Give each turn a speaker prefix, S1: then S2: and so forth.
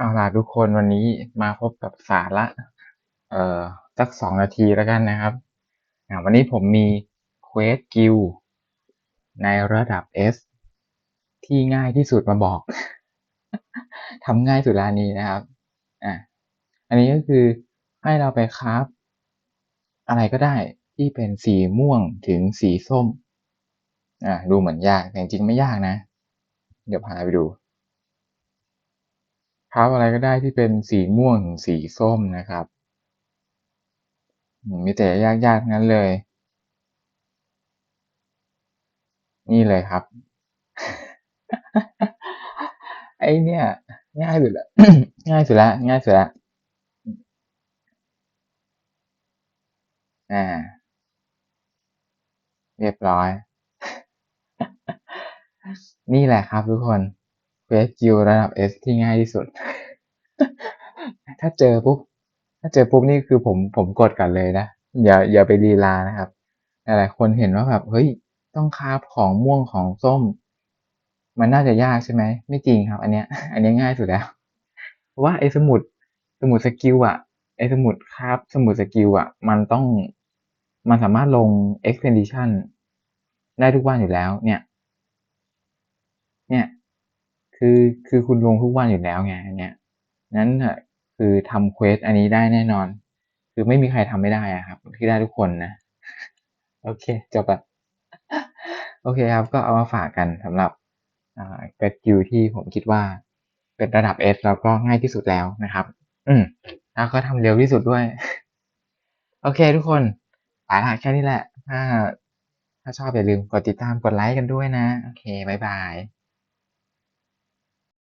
S1: เอาล่ะทุกคนวันนี้มาพบกับสาระ เอ่อสักสองนาทีแล้วกันนะครับวันนี้ผมมีเควสกิลในระดับ S ที่ง่ายที่สุดมาบอก ทำง่ายสุดลานี้นะครับอะอันนี้ก็คือให้เราไปคราฟอะไรก็ได้ที่เป็นสีม่วงถึงสีส้มอะดูเหมือนยากแต่จริงไม่ยากนะ เดี๋ยวพาไปดู คราฟอะไรก็ได้ที่เป็นสีม่วงถึงสีส้มนะครับ มีแต่ยากๆงั้นเลย นี่เลยครับ ไอเนี่ย ง่ายสุดละง่ายสุดละง่ายสุดละอ่า เรียบร้อย นี่แหละครับทุกคน เควสกิลระดับ S ที่ง่ายที่สุด ถ้าเจอปุ๊บ ถ้าเจอปุ๊บนี่คือผมผมกดก่อนเลยนะ อย่าอย่าไปลีลานะครับ หลายคนเห็นว่าแบบเฮ้ยต้องคาฟของม่วงของส้ม มันน่าจะยากใช่ไหม ไม่จริงครับ อันเนี้ย อันเนี้ยง่ายสุดแล้ว เพราะว่าไอ้สมุดสมุดสกิลอะไอ้สมุดคราฟสมุดสกิลอะมันต้องมันสามารถลง expedition ได้ทุกวันอยู่แล้ว เนี่ย เนี่ย คือคือคุณลงทุกวันอยู่แล้วไงอันเนี้ยนั้นน่ะคือทำเควสอันนี้ได้แน่นอน คือไม่มีใครทำไม่ได้อะครับ ที่ได้ทุกคนนะ โอเคจบละโอเคครับ ก็เอามาฝากกันสำหรับอ่าเควสกิลที่ผมคิดว่าเป็นระดับ S แล้วก็ง่ายที่สุดแล้วนะครับ อืมแล้วก็ทำเร็วที่สุดด้วย โอเคทุกคนไปละแค่นี้แหละ ถ้า ถ้าชอบอย่าลืมกดติดตามกดไลค์กันด้วยนะ โอเค บ๊ายบาย